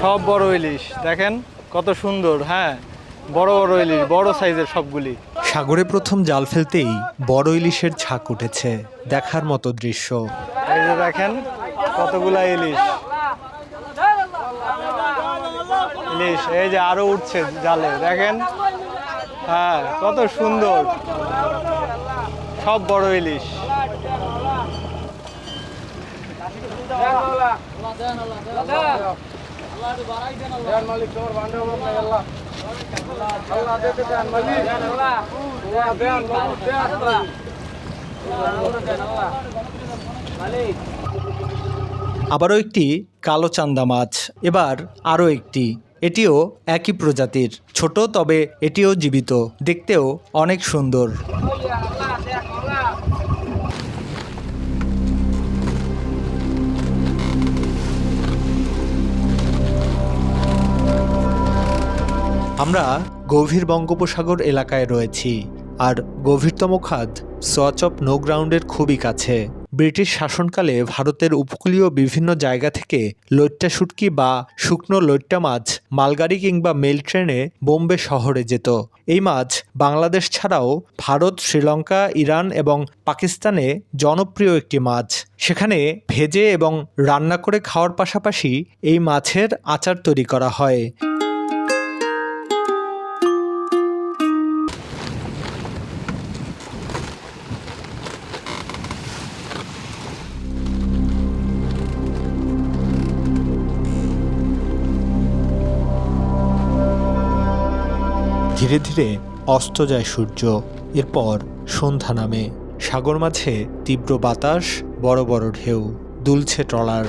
সব বড় ইলিশ। দেখেন কত সুন্দর হ্যাঁ? বড় বড় ইলিশ বড় সাইজের সবগুলি। সাগরে প্রথম জাল ফেলতেই বড় ইলিশের ঝাঁক উঠেছে দেখার মতো দৃশ্য। এই যে দেখেন কতগুলা ইলিশ। ইলিশ এই যে আরও উঠছে জালে দেখেন? হ্যাঁ কত সুন্দর। সব বড় ইলিশ। আবারও একটি কালো চান্দা মাছ, এবার আরও একটি। এটিও একই প্রজাতির, ছোট তবে এটিও জীবিত, দেখতেও অনেক সুন্দর। আমরা গভীর বঙ্গোপসাগর এলাকায় রয়েছি, আর গভীরতম খাদ সোয়াচ অফ নো গ্রাউন্ডের খুবই কাছে। ব্রিটিশ শাসনকালে ভারতের উপকূলীয় বিভিন্ন জায়গা থেকে লইট্টা শুটকি বা শুকনো লইট্টা মাছ মালগাড়ি কিংবা মেল ট্রেনে বোম্বে শহরে যেত। এই মাছ বাংলাদেশ ছাড়াও ভারত, শ্রীলঙ্কা, ইরান এবং পাকিস্তানে জনপ্রিয় একটি মাছ। সেখানে ভেজে এবং রান্না করে খাওয়ার পাশাপাশি এই মাছের আচার তৈরি করা হয়। ধীরে ধীরে অস্ত যায় সূর্য। এরপর সন্ধ্যা নামে। সাগর মাঝে তীব্র বাতাস, বড় বড় ঢেউ, দুলছে ট্রলার।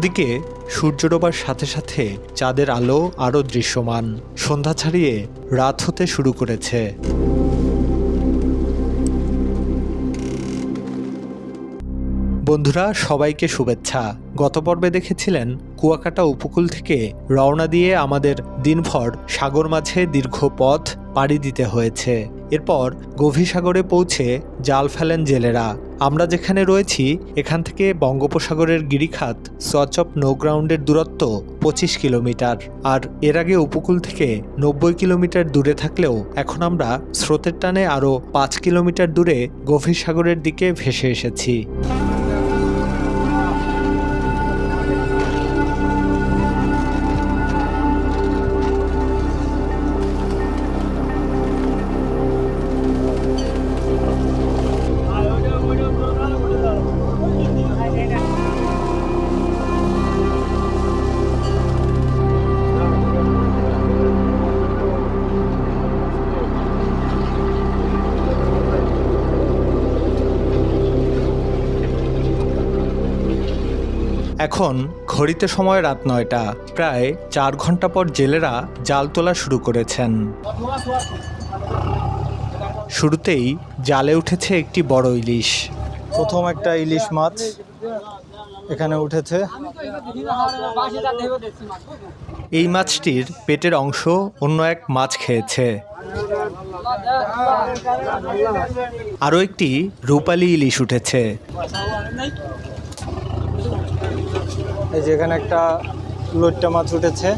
ওদিকে সূর্য ডোবার সাথে সাথে চাঁদের আলো আরও দৃশ্যমান। সন্ধ্যা ছাড়িয়ে রাত হতে শুরু করেছে। বন্ধুরা, সবাইকে শুভেচ্ছা। গত পর্বে দেখেছিলেন কুয়াকাটা উপকূল থেকে রওনা দিয়ে আমাদের দিনভর সাগর মাঝে দীর্ঘ পথ পাড়ি দিতে হয়েছে। এরপর গভীর সাগরে পৌঁছে জাল ফেলেন জেলেরা। আমরা যেখানে রয়েছি, এখান থেকে বঙ্গোপসাগরের গিরিখাত সচ অফ নো গ্রাউন্ডের দূরত্ব পঁচিশ কিলোমিটার। আর এর আগে উপকূল থেকে নব্বই কিলোমিটার দূরে থাকলেও এখন আমরা স্রোতের টানে আরও পাঁচ কিলোমিটার দূরে গভীর সাগরের দিকে ভেসে এসেছি। এখন ঘড়িতে সময় রাত নয়টা প্রায় চার ঘণ্টা পর জেলেরা জাল তোলা শুরু করেছেন। শুরুতেই জালে উঠেছে একটি বড় ইলিশ। প্রথম একটা ইলিশ মাছ এখানে উঠেছে। এই মাছটির পেটের অংশ অন্য এক মাছ খেয়েছে। আরও একটি রূপালি ইলিশ উঠেছে। এই যে এখানে একটা লোট্টা মাছ উঠেছে।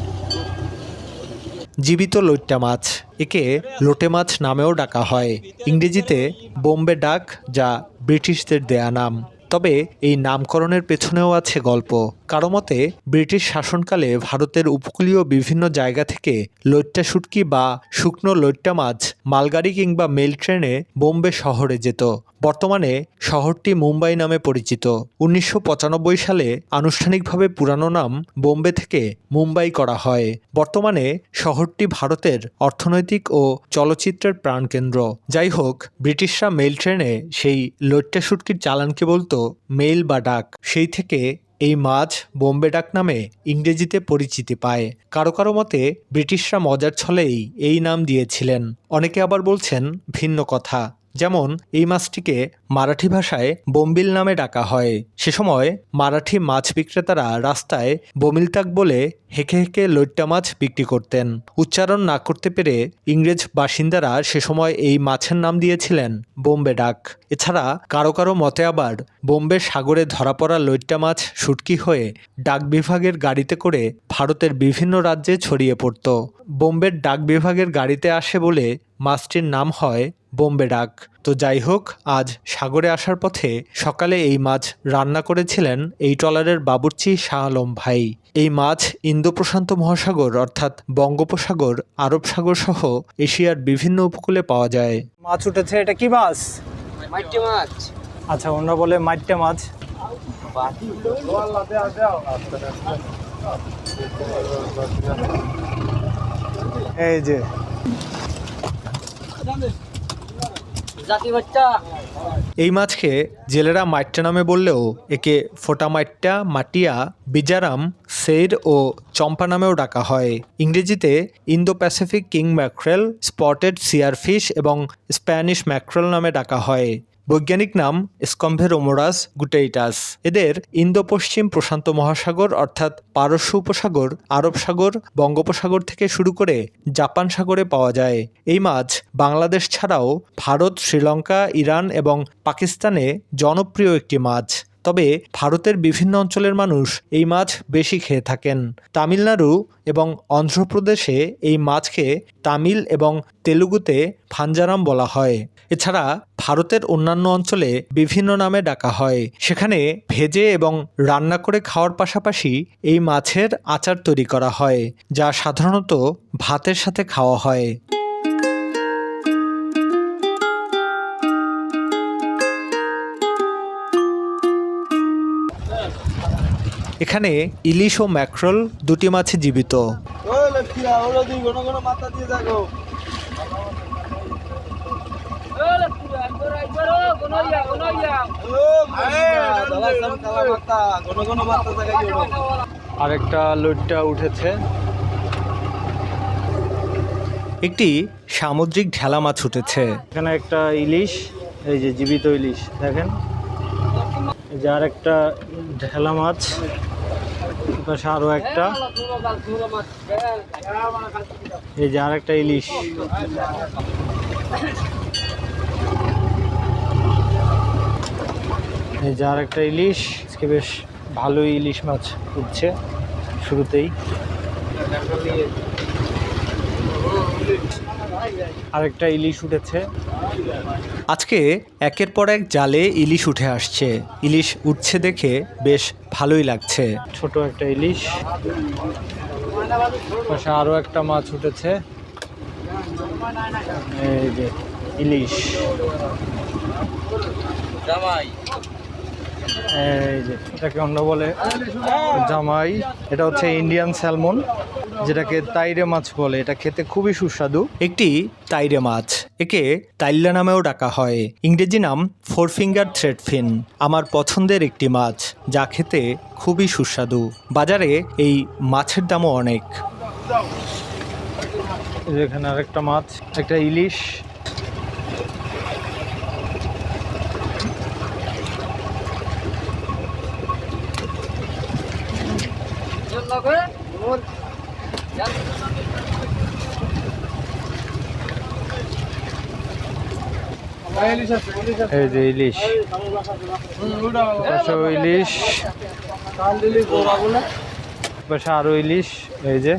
জীবিত লইট্টা মাছ, একে লোটে মাছ নামেও ডাকা হয়। ইংরেজিতে বোম্বে ডাক, যা ব্রিটিশদের দেয়া নাম। তবে এই নামকরণের পেছনেও আছে গল্প। কারও মতে, ব্রিটিশ শাসনকালে ভারতের উপকূলীয় বিভিন্ন জায়গা থেকে লইট্টা শুটকি বা শুকনো লইট্টা মাছ মালগাড়ি কিংবা মেল ট্রেনে বোম্বে শহরে যেত। বর্তমানে শহরটি মুম্বাই নামে পরিচিত। উনিশশো পঁচানব্বই সালে আনুষ্ঠানিকভাবে পুরানো নাম বোম্বে থেকে মুম্বাই করা হয়। বর্তমানে শহরটি ভারতের অর্থনৈতিক ও চলচ্চিত্রের প্রাণকেন্দ্র। যাই হোক ব্রিটিশরা মেল ট্রেনে সেই লইট্টা শুটকির চালানকে বলতো মেইল বা ডাক। সেই থেকে এই মাছ বোম্বে ডাক নামে ইংরেজিতে পরিচিতি পায়। কারও কারও মতে, ব্রিটিশরা মজার ছলেই এই নাম দিয়েছিলেন। অনেকে আবার বলছেন ভিন্ন কথা। যেমন, এই মাছটিকে মারাঠি ভাষায় বোম্বিল নামে ডাকা হয়। সে সময় মারাঠি মাছ বিক্রেতারা রাস্তায় বমিলতাক বলে হেঁকে হেঁকে লইট্টা মাছ বিক্রি করতেন। উচ্চারণ না করতে পেরে ইংরেজ বাসিন্দারা সে সময় এই মাছের নাম দিয়েছিলেন, বোম্বে ডাক। এছাড়া কারও কারও মতে আবার বোম্বে সাগরে ধরা পড়া লইট্টা মাছ শুটকি হয়ে ডাক বিভাগের গাড়িতে করে ভারতের বিভিন্ন রাজ্যে ছড়িয়ে পড়ত। বোম্বের ডাক বিভাগের গাড়িতে আসে বলে মাছটির নাম হয় বোম্বে ডাক। তো যাই হোক আজ সাগরে আসার পথে সকালে এই মাছ রান্না করেছিলেন এই ট্রলারের বাবুর্চি শাহ আলম ভাই। এই মাছ ইন্দো প্রশান্ত মহাসাগর অর্থাৎ বঙ্গোপসাগর আরব সাগর সহ এশিয়ার বিভিন্ন উপকূলে পাওয়া যায়। মাছ উঠেছে এটা কি মাছ? মাইটি মাছ। আচ্ছা ওনারা বলে মাইট্টে মাছ। এই যে এই মাছকে জেলেরা মাইট্টা নামে বললেও একে ফোটা মাইট্টা মাটিয়া, বিজারাম, সেইর ও চম্পা নামেও ডাকা হয়। ইংরেজিতে Indo Pacific king mackerel, spotted seerfish এবং স্প্যানিশ ম্যাক্রেল নামে ডাকা হয়। বৈজ্ঞানিক নাম স্কম্ভেরোমোরাস গুটেইটাস। এদের ইন্দো পশ্চিম প্রশান্ত মহাসাগর অর্থাৎ পারস্য উপসাগর, আরব সাগর, বঙ্গোপসাগর থেকে শুরু করে জাপান সাগরে পাওয়া যায়। এই মাছ বাংলাদেশ ছাড়াও ভারত, শ্রীলঙ্কা, ইরান এবং পাকিস্তানে জনপ্রিয় একটি মাছ। তবে ভারতের বিভিন্ন অঞ্চলের মানুষ এই মাছ বেশি খেয়ে থাকেন। তামিলনাড়ু এবং অন্ধ্রপ্রদেশে এই মাছকে তামিল এবং তেলুগুতে ফাঞ্জারাম বলা হয়। এছাড়া ভারতের অন্যান্য অঞ্চলে বিভিন্ন নামে ডাকা হয়। সেখানে ভেজে এবং রান্না করে খাওয়ার পাশাপাশি এই মাছের আচার তৈরি করা হয়, যা সাধারণত ভাতের সাথে খাওয়া হয়। এখানে ইলিশ ও ম্যাক্রল দুটি মাছই জীবিত। আরেকটা লইট্টা উঠেছে। একটি সামুদ্রিক ঢেলা মাছ উঠেছে। এখানে একটা ইলিশ এই যে জীবিত ইলিশ দেখেন। এই যে আরেকটা ঢেলা মাছ। পাশে আরও একটা। এই যে আর একটা ইলিশ। এই যে আর একটা ইলিশ। আজকে বেশ ভালোই ইলিশ মাছ উঠছে শুরুতেই। আরেকটা ইলিশ উঠেছে। আজকে একের পর এক জালে ইলিশ উঠে আসছে। ইলিশ উঠছে দেখে বেশ ভালোই লাগছে। ছোট একটা ইলিশ। পাশে আরও একটা মাছ উঠেছে। এই যে ইলিশ। জামাই। এই যে এটাকে অন্য বলে জামাই। এটা হচ্ছে ইন্ডিয়ান স্যালমন। যেটাকে তাইরে মাছ বলে এটা খেতে খুবই সুস্বাদু। একটি তাইরে মাছ একে তাইল্লা নামেও ডাকা হয়। ইংরেজি নাম ফোর ফিঙ্গার থ্রেডফিন আমার পছন্দের একটি মাছ যা খেতে খুবই সুস্বাদু। বাজারে এই মাছের দামও অনেক। এখানে আরেকটা মাছ একটা ইলিশ। এই যে ইলিশ। ইলিশ। পাশে আরও ইলিশ, এই যে।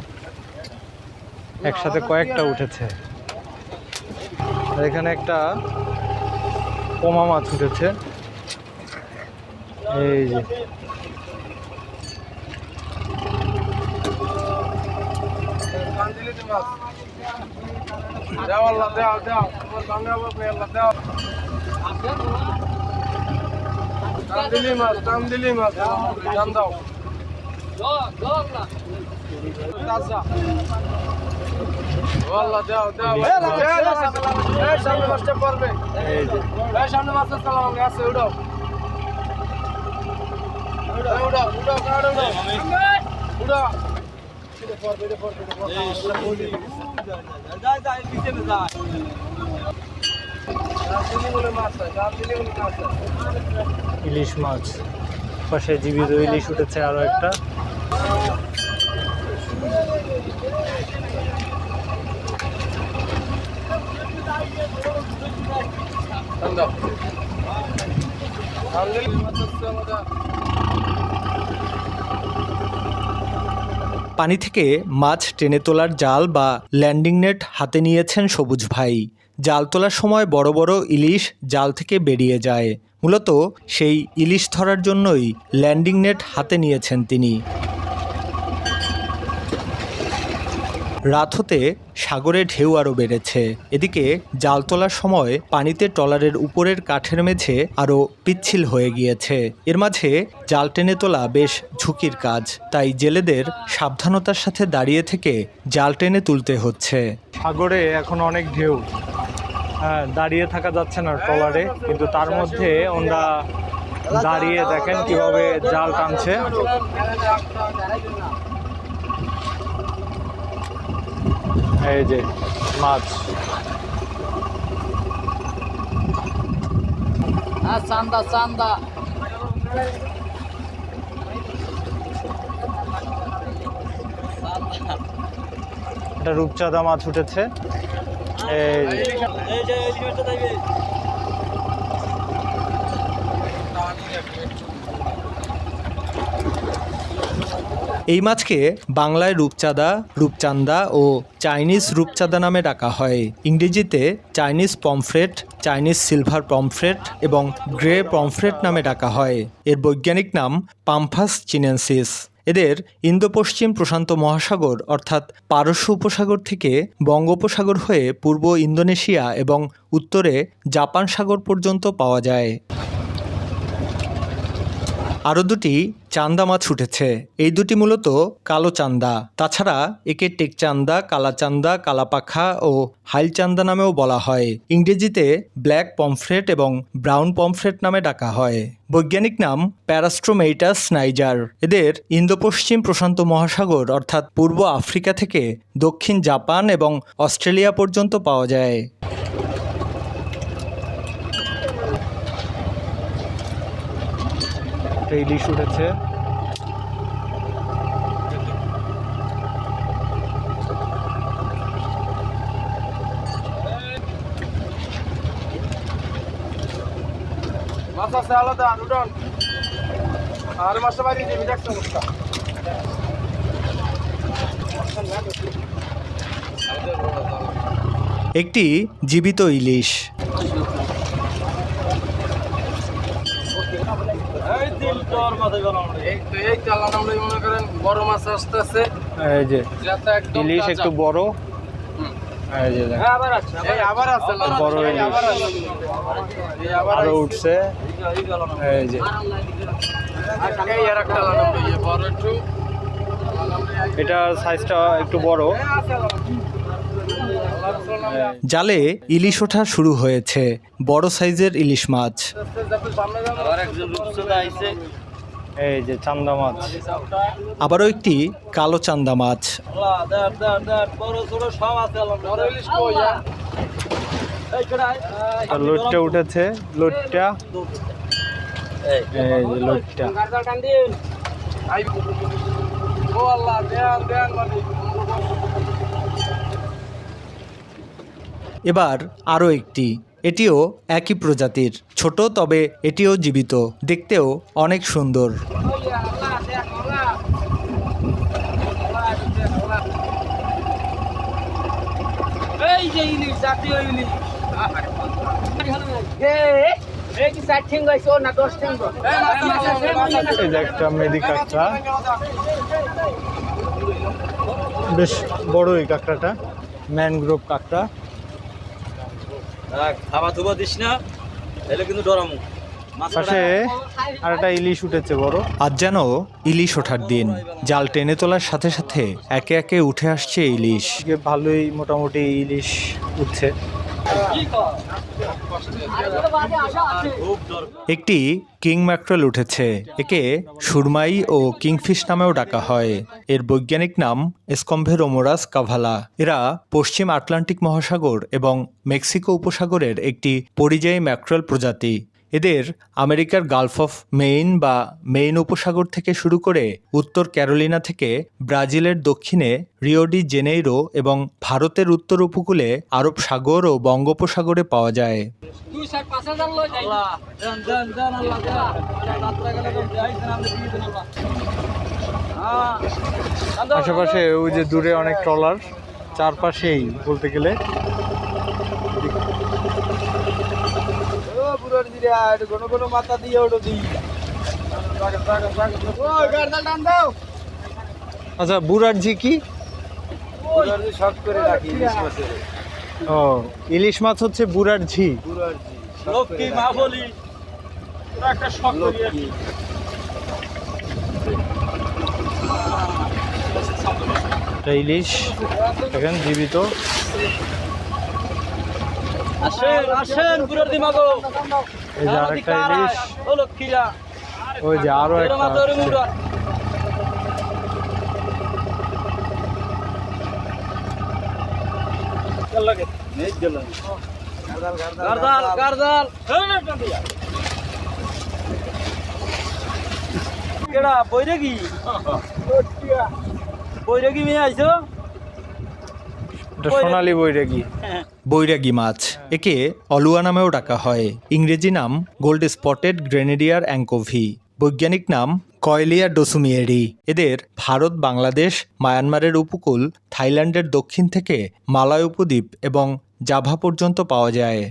একসাথে কয়েকটা উঠেছে। এখানে একটা পোমা মাছ উঠেছে। এই যে। দেওয়াল্লা দেওয়া দেওয়া দিলি মাছ দাম দিলি মাছ দাম দাও তাজা ওয়াল্লাহ দাও দাও এই সামনে মাছটা পড়বে এই যে এই সামনে মাছটা চালাও আছে উড়াও উড়াও উড়াও উড়াও কাড় উড়াও ইলিশ মাছ। পাশে জীবিত ইলিশ উঠেছে আরও একটা। আমাদের পানি থেকে মাছ টেনে তোলার জাল বা ল্যান্ডিং নেট হাতে নিয়েছেন সবুজ ভাই। জাল তোলার সময় বড় বড় ইলিশ জাল থেকে বেরিয়ে যায়। মূলত সেই ইলিশ ধরার জন্যই ল্যান্ডিং নেট হাতে নিয়েছেন তিনি। রাত হতে সাগরে ঢেউ আরও বেড়েছে। এদিকে জাল তোলার সময় পানিতে ট্রলারের উপরের কাঠের মেঝে আরও পিচ্ছিল হয়ে গিয়েছে। এর মাঝে জাল টেনে তোলা বেশ ঝুঁকির কাজ। তাই জেলেদের সাবধানতার সাথে দাঁড়িয়ে থেকে জাল টেনে তুলতে হচ্ছে। সাগরে এখন অনেক ঢেউ। হ্যাঁ দাঁড়িয়ে থাকা যাচ্ছে না ট্রলারে, কিন্তু তার মধ্যে ওনারা দাঁড়িয়ে দেখেন কীভাবে জাল টানছে। এই যে মাছ। হ্যাঁ চান্দা চান্দা। এটা রূপচাঁদা মাছ উঠেছে। এই এই মাছকে বাংলায় রূপচাঁদা রূপচান্দা ও চাইনিজ রূপচাঁদা নামে ডাকা হয়। ইংরেজিতে Chinese pomfret, Chinese silver pomfret এবং গ্রে পমফ্রেট নামে ডাকা হয়। এর বৈজ্ঞানিক নাম পাম্পাস চিনেন্সিস। এদের ইন্দো পশ্চিম প্রশান্ত মহাসাগর অর্থাৎ পারস্য উপসাগর থেকে বঙ্গোপসাগর হয়ে পূর্ব ইন্দোনেশিয়া এবং উত্তরে জাপান সাগর পর্যন্ত পাওয়া যায়। আরও দুটি চান্দা মাছ উঠেছে। এই দুটি মূলত কালো চান্দা। তাছাড়া একে টেকচান্দা কালাচান্দা কালাপাখা ও হাইলচান্দা নামেও বলা হয়। ইংরেজিতে ব্ল্যাক পমফ্রেট এবং ব্রাউন পমফ্রেট নামে ডাকা হয়। বৈজ্ঞানিক নাম প্যারাস্ট্রোমেইটাস নাইজার। এদের ইন্দো পশ্চিম প্রশান্ত মহাসাগর, অর্থাৎ পূর্ব আফ্রিকা থেকে দক্ষিণ জাপান এবং অস্ট্রেলিয়া পর্যন্ত পাওয়া যায়। একটা ইলিশ উঠেছে। মাছ আছে আলাদা আর বাড়ি একটি জীবিত ইলিশ এই তো এই চালান আমরা মনে করেন বড় মাছ আসতেছে। এই যে ইলিশ একটু বড়। এই যে দেখেন। এই আবার আছে বড় ইলিশ। আবার। উঠছে। এই যে। একটু এটার সাইজটা একটু। বড়। জালে ইলিশ ওঠা শুরু হয়েছে। বড় সাইজের ইলিশ মাছ। এই যে চান্দা মাছ। আবারও একটি কালো চান্দা মাছ। আর? আর লোটটা উঠেছে লোটটা। এই যে লোটটা। মানে এবার আরও একটি। এটিও একই প্রজাতির। ছোট তবে এটিও জীবিত। দেখতেও অনেক সুন্দর। একটা মেদি কাঁকড়া। বেশ বড় এই কাঁকড়াটা ম্যানগ্রোভ কাঁকড়া। খাওয়া ধুবা দিস না এলে কিন্তু ডরামু। মাছ পাশে আর একটা ইলিশ উঠেছে বড়। আজ যেন ইলিশ ওঠার দিন। জাল টেনে তোলার সাথে সাথে একে একে উঠে আসছে ইলিশ। ভালোই মোটামুটি ইলিশ উঠছে। একটি কিং ম্যাক্রেল উঠেছে। একে সুরমাই ও কিংফিশ নামেও ডাকা হয়। এর বৈজ্ঞানিক নাম স্কম্ভেরোমোরাস কাভালা। এরা পশ্চিম আটলান্টিক মহাসাগর এবং মেক্সিকো উপসাগরের একটি পরিযায়ী ম্যাক্রেল প্রজাতি। এদের আমেরিকার গালফ অফ মেইন বা মেইন উপসাগর থেকে শুরু করে উত্তর ক্যারোলিনা থেকে ব্রাজিলের দক্ষিণে রিওডি জেনেইরো এবং ভারতের উত্তর উপকূলে আরব সাগর ও বঙ্গোপসাগরে পাওয়া যায়। আল্লাহ হ্যাঁ আশেপাশে ওই যে দূরে অনেক ট্রলার চারপাশেই বলতে গেলে। কোনো কোনো মাথা দিয়ে ওটা আচ্ছা বুড়ার ঝি কি? বুড়োর করে রাখি ইলিশ মাছের। ও ইলিশ মাছ হচ্ছে বুড়ার ঝি। বুড়োর জি লক্ষ্মী মা বলি একটা শর্ট করে রাখি ইলিশ দেখেন জীবিত। আসেন আসেন বুড়োর দি মাগো। এই যে আরেকটা ইলিশ। ওই আরও একটা কেডা বৈরাগী? মেয়ে আইছো? এটা সোনালি বৈরাগী। বৈরাগী মাছ। একে অলুয়া নামেও ডাকা হয়। ইংরেজি নাম গোল্ড স্পটেড গ্রেনেডিয়ার অ্যাঙ্কোভি। বৈজ্ঞানিক নাম কয়লিয়া ডোসুমিয়েরি। এদের ভারত, বাংলাদেশ, মায়ানমারের উপকূল, থাইল্যান্ডের দক্ষিণ থেকে মালয় উপদ্বীপ এবং জাভা পর্যন্ত পাওয়া যায়।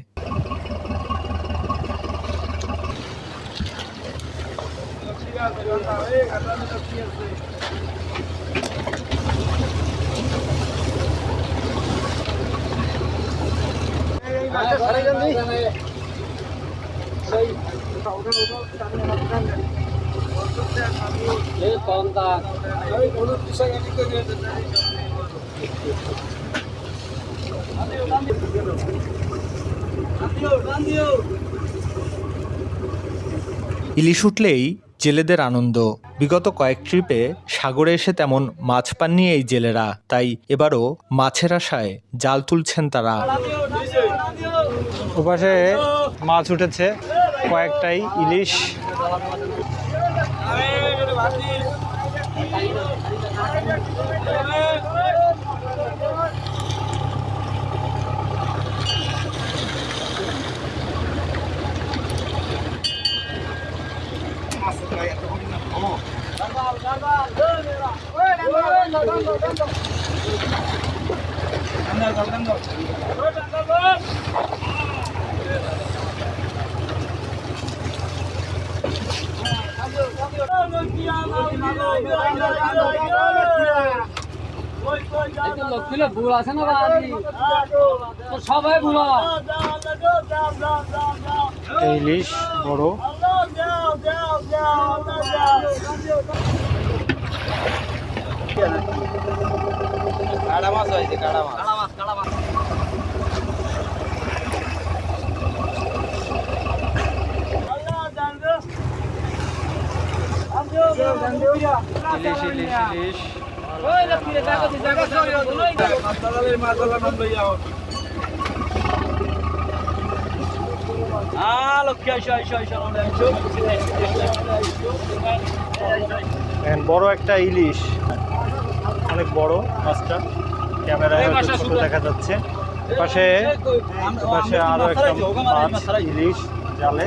ইলিশ উঠলেই জেলেদের আনন্দ। বিগত কয়েক ট্রিপে সাগরে এসে তেমন মাছ পাননি এই জেলেরা, তাই এবারও মাছের আশায় জাল তুলছেন তারা। ওপাশে মাছ উঠেছে কয়েকটাই ইলিশ। এই লক্ষ্মীলে ভুল আছে না বাড়ি তো সবাই ভুল ইলিশ বড়। কাড়া মাছ হয়েছে কাড়া মাছ ইলিশ ইলিশ ইলিশ ওই লক্ষ্মীলে দেখো দেখো দেখো মাছালালের মাছালা নাম লইয়া আও। আ লক্ষ্মী আইসো আইসো আইসো বড় একটা ইলিশ। অনেক বড় মাছটা। ক্যামেরায় ছোট দেখা যাচ্ছে। পাশে পাশে আরও একটা মাছ ইলিশ জালে।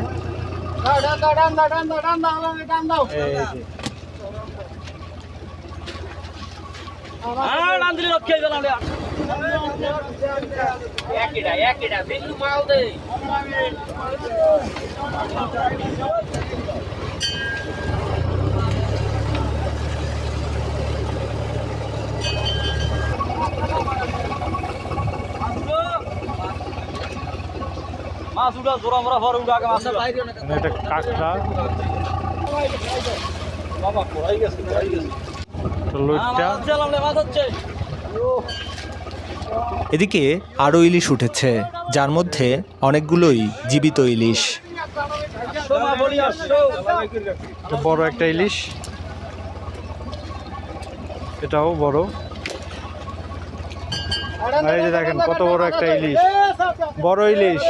একইটা বিল্লু মাল দে মাছ জোড়া পরে উড়া আগে মাছ কাঁকড়া। বাবা গেছে গেছে। চালাম রে মাছ হচ্ছে এদিকে আরও ইলিশ উঠেছে যার মধ্যে অনেকগুলোই জীবিত ইলিশ। সোমা বলি আসছো এটা বড় একটা ইলিশ। এটাও বড়। আর এই যে দেখেন, কত বড় একটা ইলিশ। বড় ইলিশ।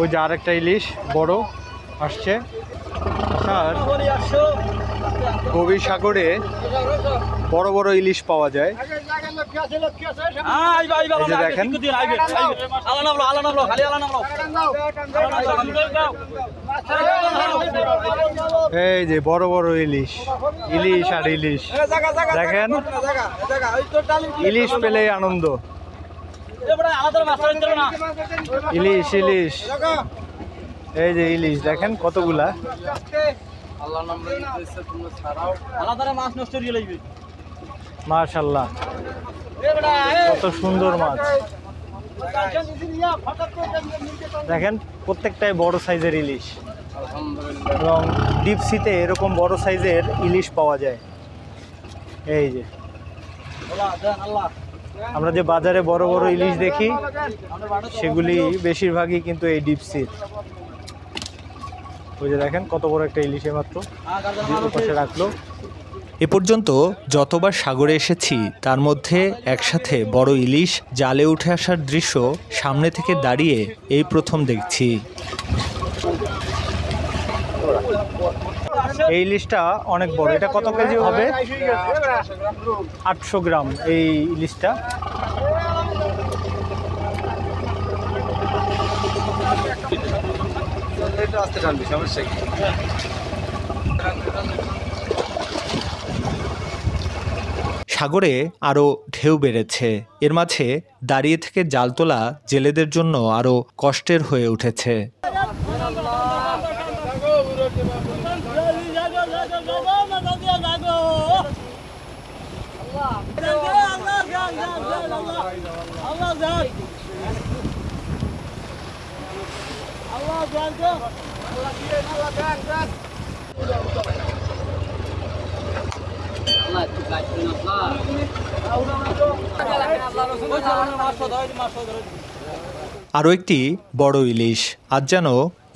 ওই যে আরেকটা ইলিশ, বড়, আসছে। আর বলি আসছো গভীর সাগরে বড় বড় ইলিশ পাওয়া যায়। এই যে দেখেন। এই যে বড় বড় ইলিশ ইলিশ আর ইলিশ। দেখেন ইলিশ পেলেই আনন্দ। ইলিশ ইলিশ। এই যে ইলিশ দেখেন কতগুলা। আলাদা মাছ নষ্ট হয়ে লাগবে মাশাল্লাহ কত সুন্দর মাছ। দেখেন প্রত্যেকটাই বড় সাইজের ইলিশ। এবং ডিপসিতে এরকম বড় সাইজের ইলিশ পাওয়া যায়। এই যে। আল্লাহ আল্লাহ। আমরা যে বাজারে বড় বড় ইলিশ দেখি সেগুলি বেশিরভাগই কিন্তু এই ডিপসির ওই যে দেখেন কত বড় একটা ইলিশে মাত্র পাশে রাখল। এ পর্যন্ত যতবার সাগরে এসেছি, তার মধ্যে একসাথে বড় ইলিশ জালে উঠে আসার দৃশ্য সামনে থেকে দাঁড়িয়ে এই প্রথম দেখছি। এই ইলিশটা অনেক বড়। এটা কত কেজি হবে? আটশো গ্রাম। এই ইলিশটা সাগরে আরও ঢেউ বেড়েছে এর মাঝে দাঁড়িয়ে থেকে জাল তোলা জেলেদের জন্য আরও কষ্টের হয়ে উঠেছে আরও একটি বড় ইলিশ। আজ যেন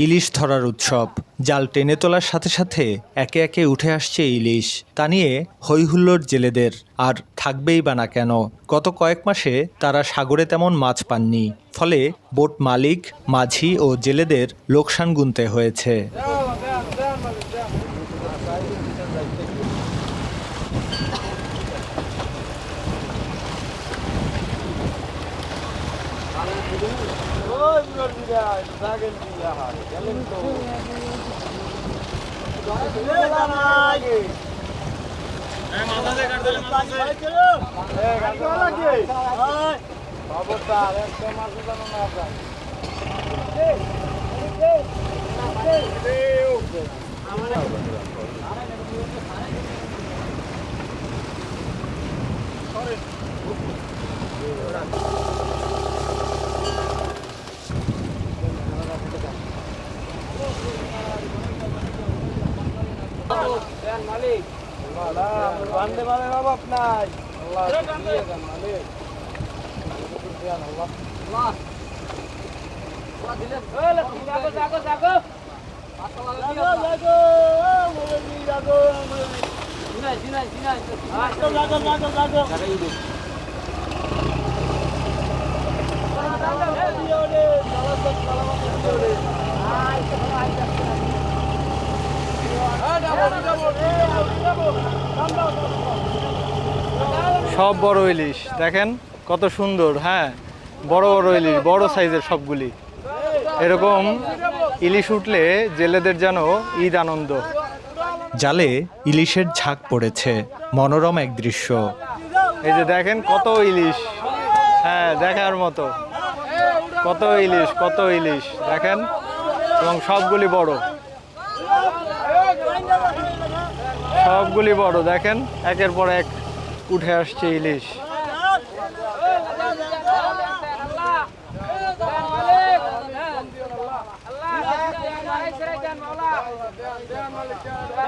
ইলিশ ধরার উৎসব। জাল টেনে তোলার সাথে সাথে একে একে উঠে আসছে ইলিশ। তা নিয়ে হৈহুল্লোর জেলেদের, আর থাকবেই বা না কেন? গত কয়েক মাসে তারা সাগরে তেমন মাছ পাননি। ফলে বোট মালিক, মাঝি ও জেলেদের লোকসান গুনতে হয়েছে। খবরদার একটা মাছ জানো না আপনার মালিক। বান্দে মালে বাবা আপনার আল্লাহ মালিক। Thank you. সব বড় ইলিশ। দেখেন কত সুন্দর হ্যাঁ? বড় বড় ইলিশ বড় সাইজের সবগুলি। এরকম ইলিশ উঠলে জেলেদের যেন ঈদ আনন্দ। জালে ইলিশের ঝাঁক পড়েছে মনোরম এক দৃশ্য। এই যে দেখেন কত ইলিশ হ্যাঁ দেখার মতো। কত ইলিশ কত ইলিশ দেখেন? এবং সবগুলি বড়। সবগুলি বড়, দেখেন? একের পর এক উঠে আসছে ইলিশ।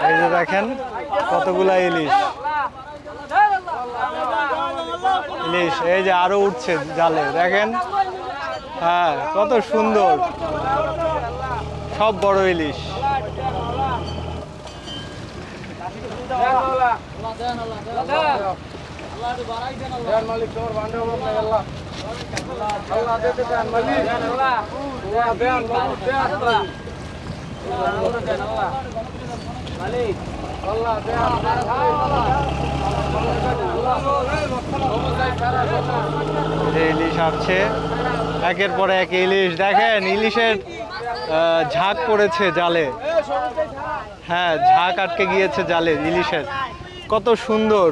এই যে দেখেন, কতগুলা ইলিশ। ইলিশ, এই যে আরও উঠছে জালে, দেখেন? হ্যাঁ কত সুন্দর। সব বড় ইলিশ। ইলিশ আসছে। একের পর এক ইলিশ। দেখেন ইলিশের ঝাঁক পড়েছে জালে। হ্যাঁ ঝাঁক আটকে গিয়েছে জালে, ইলিশের। কত সুন্দর।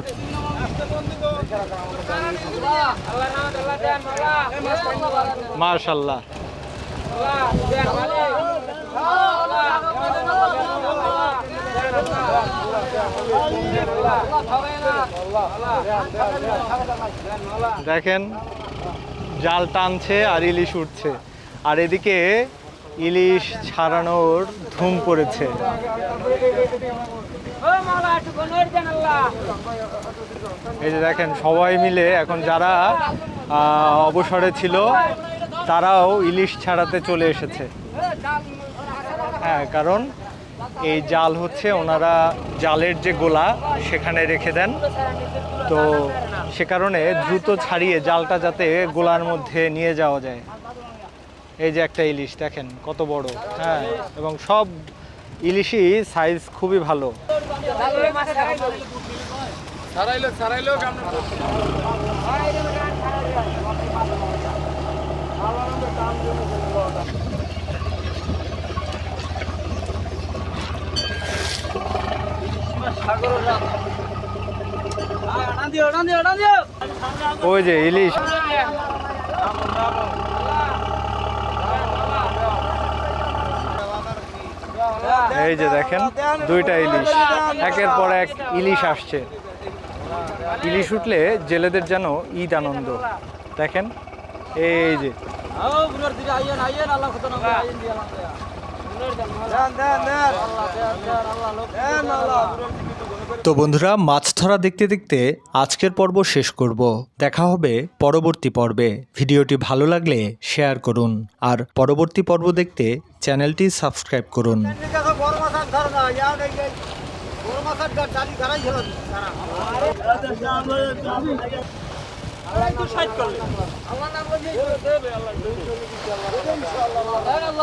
মার্শাল্লাহ দেখেন, জাল টানছে আর ইলিশ উঠছে। আর এদিকে ইলিশ ছাড়ানোর ধুম পড়েছে। এই যে দেখেন, সবাই মিলে এখন যারা অবসরে ছিল, তারাও ইলিশ ছাড়াতে চলে এসেছে। হ্যাঁ কারণ এই জাল হচ্ছে ওনারা জালের যে গোলা সেখানে রেখে দেন। তো সে কারণে দ্রুত ছাড়িয়ে জালটা যাতে গোলার মধ্যে নিয়ে যাওয়া যায়। এই যে একটা ইলিশ দেখেন কত বড়। হ্যাঁ এবং সব ইলিশই সাইজ খুবই ভালো। ওই যে ইলিশ। এই যে দেখেন দুইটা ইলিশ একের পর এক ইলিশ আসছে ইলিশ উঠলে জেলেদের যেন ঈদ আনন্দ দেখেন এই যে আল্লাহ তো বন্ধুরা, মাছ ধরা দেখতে দেখতে আজকের পর্ব শেষ করব। দেখা হবে পরবর্তী পর্বে। ভিডিওটি ভালো লাগলে শেয়ার করুন আর পরবর্তী পর্ব দেখতে চ্যানেলটি সাবস্ক্রাইব করুন।